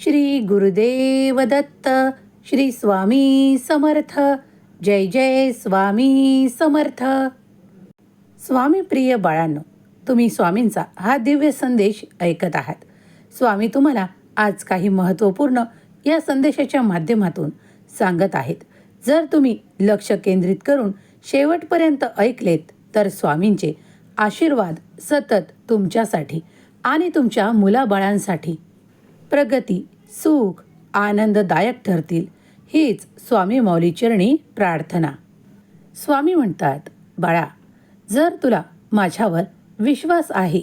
श्री गुरुदेव दत्त श्री स्वामी समर्थ जय जय स्वामी समर्थ. स्वामी प्रिय बाळांनो तुम्ही स्वामींचा हा दिव्य संदेश ऐकत आहात. स्वामी तुम्हाला आज काही महत्त्वपूर्ण या संदेशाच्या माध्यमातून सांगत आहेत. जर तुम्ही लक्ष केंद्रित करून शेवटपर्यंत ऐकलेत तर स्वामींचे आशीर्वाद सतत तुमच्यासाठी आणि तुमच्या मुलाबाळांसाठी प्रगती सुख आनंददायक ठरतील हीच स्वामी मौलीचरणी प्रार्थना. स्वामी म्हणतात बाळा जर तुला माझ्यावर विश्वास आहे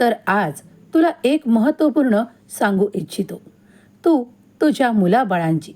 तर आज तुला एक महत्त्वपूर्ण सांगू इच्छितो. तू तुझ्या मुलाबाळांची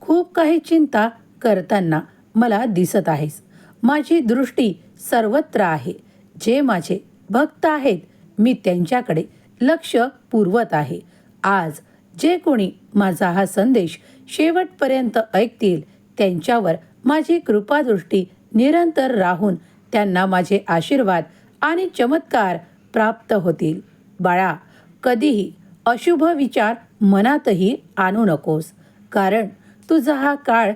खूप काही चिंता करताना मला दिसत आहेस. माझी दृष्टी सर्वत्र आहे. जे माझे भक्त आहेत मी त्यांच्याकडे लक्ष पुरवत आहे. आज जे कोणी माझा हा संदेश शेवटपर्यंत ऐकतील त्यांच्यावर माझी कृपादृष्टी निरंतर राहून त्यांना माझे आशीर्वाद आणि चमत्कार प्राप्त होतील. बाळा कधीही अशुभ विचार मनातही आणू नकोस कारण तुझा हा काळ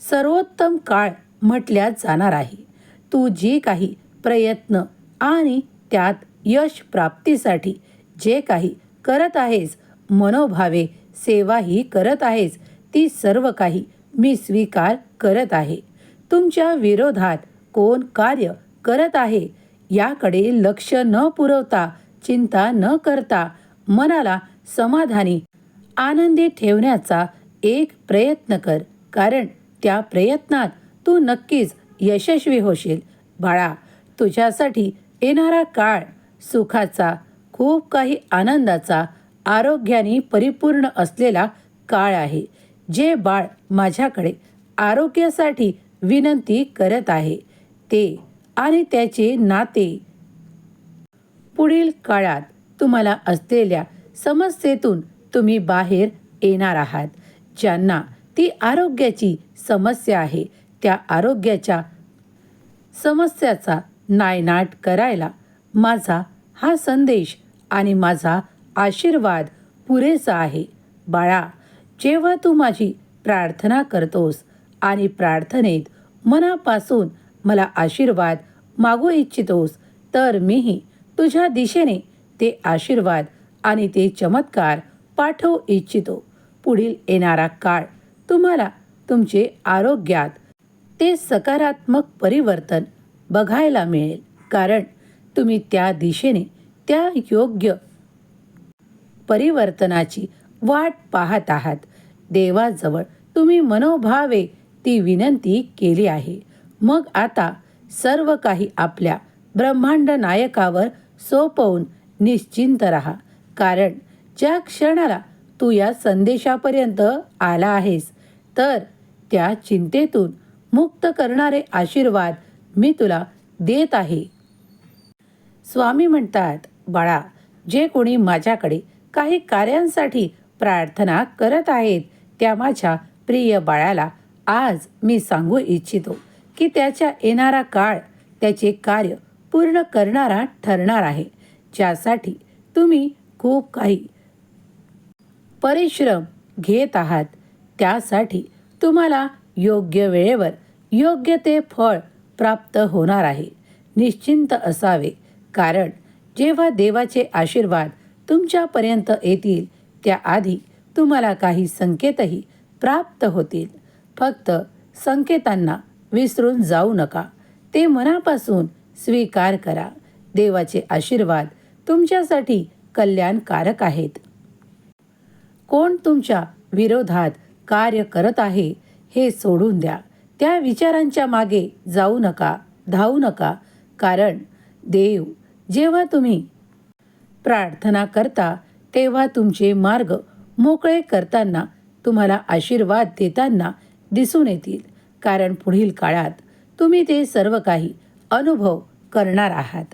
सर्वोत्तम काळ म्हटल्या जाणार आहे. तू जे काही प्रयत्न आणि त्यात यश प्राप्तीसाठी जे काही करत आहेस. मनोभावे सेवाही करत आहेस. ती सर्व काही मी स्वीकार करत आहे. तुमच्या विरोधात कोण कार्य करत आहे? याकडे लक्ष न पुरवता चिंता न करता मनाला समाधानी आनंदी ठेवण्याचा एक प्रयत्न कर. कारण त्या प्रयत्नात तू नक्कीच यशस्वी होशील. बाळा तुझ्यासाठी येणारा काळ सुखाचा खूप काही आनंदाचा आरोग्याने परिपूर्ण असलेला काळ आहे जे बाळ माझ्याकडे आरोग्यासाठी विनंती करत आहे. ते आणि त्याचे नाते. पुढील काळात तुम्हाला असलेल्या समस्येतून तुम्ही बाहेर येणार आहात ज्यांना ती आरोग्याची समस्या आहे. त्या आरोग्याच्या समस्याचा नायनाट करायला माझा हा संदेश आणि माझा आशीर्वाद पुरेसा आहे. बाळा जेव्हा तू माझी प्रार्थना करतोस आणि प्रार्थनेत मनापासून मला आशीर्वाद मागू इच्छितोस तर मीही तुझ्या दिशेने ते आशीर्वाद आणि ते चमत्कार पाठवू इच्छितो. पुढील येणारा काळ तुम्हाला तुमचे आरोग्यात ते सकारात्मक परिवर्तन बघायला मिळेल. कारण तुम्ही त्या दिशेने त्या योग्य परिवर्तनाची वाट पाहत आहात. देवाजवळ तुम्ही मनोभावे ती विनंती केली आहे. मग आता सर्व काही आपल्या ब्रह्मांड नायकावर सोपवून निश्चिंत राहा. कारण ज्या क्षणाला तू या संदेशापर्यंत आला आहेस तर त्या चिंतेतून मुक्त करणारे आशीर्वाद मी तुला देत आहे. स्वामी म्हणतात बाळा जे कोणी माझ्याकडे काही कार्यांसाठी प्रार्थना करत आहेत त्या माझ्या प्रिय बाळाला आज मी सांगू इच्छितो की त्याच्या येणारा काळ त्याचे कार्य पूर्ण करणारा ठरणार आहे. ज्यासाठी तुम्ही खूप काही परिश्रम घेत आहात त्यासाठी तुम्हाला योग्य वेळेवर योग्य ते फळ प्राप्त होणार आहे. निश्चिंत असावे कारण जेव्हा देवाचे आशीर्वाद तुमच्यापर्यंत येतील त्याआधी तुम्हाला काही संकेतही प्राप्त होतील. फक्त संकेतांना विसरून जाऊ नका. ते मनापासून स्वीकार करा. देवाचे आशीर्वाद तुमच्यासाठी कल्याणकारक आहेत. कोण तुमच्या विरोधात कार्य करत आहे हे सोडून द्या. त्या विचारांच्या मागे जाऊ नका धावू नका. कारण देव जेव्हा तुम्ही प्रार्थना करता तेव्हा तुमचे मार्ग मोकळे करताना तुम्हाला आशीर्वाद देताना दिसून येतील. कारण पुढील काळात तुम्ही ते सर्व काही अनुभव करणार आहात.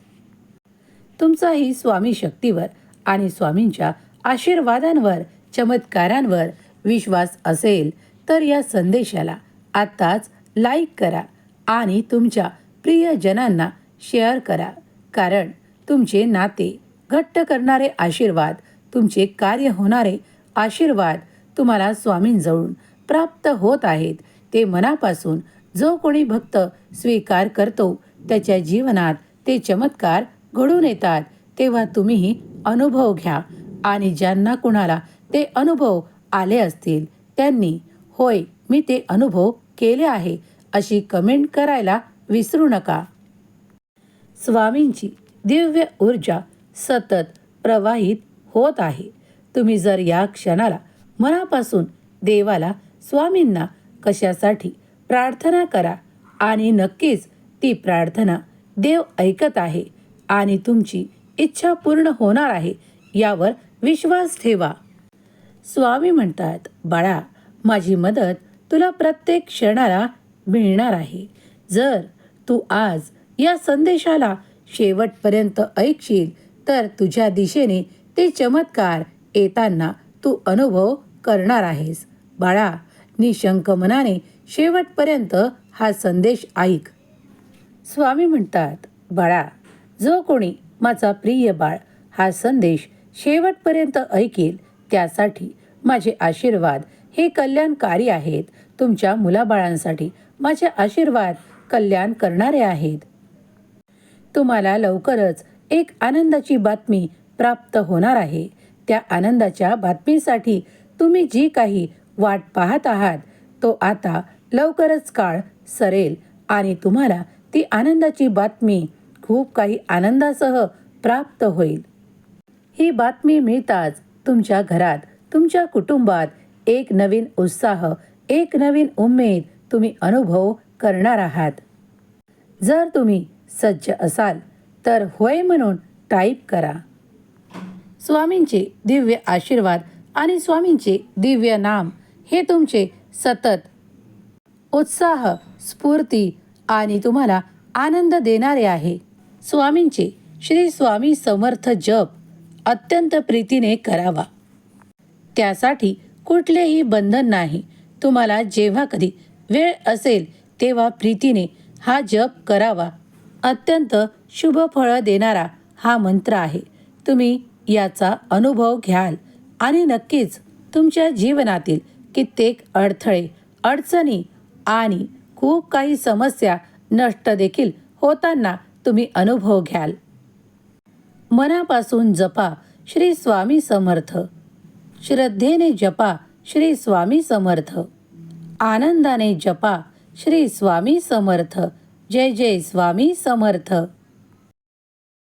तुमचाही स्वामी शक्तीवर आणि स्वामींच्या आशीर्वादांवर चमत्कारांवर विश्वास असेल तर या संदेशाला आत्ताच लाईक करा आणि तुमच्या प्रियजनांना शेअर करा. कारण तुमचे नाते घट्ट करणारे आशीर्वाद तुमचे कार्य होणारे आशीर्वाद तुम्हाला स्वामींजवळून प्राप्त होत आहेत. ते मनापासून जो कोणी भक्त स्वीकार करतो त्याच्या जीवनात ते चमत्कार घडून येतात. तेव्हा तुम्हीही अनुभव घ्या आणि ज्यांना कुणाला ते अनुभव आले असतील त्यांनी होय मी ते अनुभव केले आहे अशी कमेंट करायला विसरू नका. स्वामींची दिव्य ऊर्जा सतत प्रवाहित होत आहे. तुम्ही जर या क्षणाला मनापासून देवाला स्वामींना कशासाठी प्रार्थना करा आणि नक्कीच ती प्रार्थना देव ऐकत आहे आणि तुमची इच्छा पूर्ण होणार आहे यावर विश्वास ठेवा. स्वामी म्हणतात बाळा माझी मदत तुला प्रत्येक क्षणाला मिळणार आहे. जर तू आज या संदेशाला शेवटपर्यंत ऐकशील तर तुझ्या दिशेने ते चमत्कार येताना तू अनुभव करणार आहेस. बाळा निशंक मनाने शेवटपर्यंत हा संदेश ऐक. स्वामी म्हणतात बाळा जो कोणी माझा प्रिय बाळ हा संदेश शेवटपर्यंत ऐकेल त्यासाठी माझे आशीर्वाद हे कल्याणकारी आहेत. तुमच्या मुलाबाळांसाठी माझे आशीर्वाद कल्याण करणारे आहेत. तुम्हाला लवकरच एक आनंदाची बातमी प्राप्त होणार आहे. त्या आनंदाच्या बातमीसाठी तुम्ही जी काही वाट पाहत आहात तो आता लवकरच काळ सरेल आणि तुम्हाला ती आनंदाची बातमी खूप काही आनंदासह प्राप्त होईल. ही बातमी मिळताच तुमच्या घरात तुमच्या कुटुंबात एक नवीन उत्साह एक नवीन उमेद तुम्ही अनुभव करणार आहात. जर तुम्ही सज्ज असाल तर होय म्हणून टाईप करा. स्वामींचे दिव्य आशीर्वाद आणि स्वामींचे दिव्य नाम हे तुमचे सतत उत्साह स्फूर्ती आणि तुम्हाला आनंद देणारे आहे. स्वामींचे श्री स्वामी समर्थ जप अत्यंत प्रीतीने करावा. त्यासाठी कुठलेही बंधन नाही. तुम्हाला जेव्हा कधी वेळ असेल तेव्हा प्रीतीने हा जप करावा. अत्यंत शुभ फळं देणारा हा मंत्र आहे. तुम्ही याचा अनुभव घ्याल आणि नक्कीच तुमच्या जीवनातील कित्येक अडथळे अडचणी आणि खूप काही समस्या नष्ट देखील होताना तुम्ही अनुभव घ्याल. मनापासून जपा श्री स्वामी समर्थ. श्रद्धेने जपा श्री स्वामी समर्थ. आनंदाने जपा श्री स्वामी समर्थ. जय जय स्वामी समर्थ.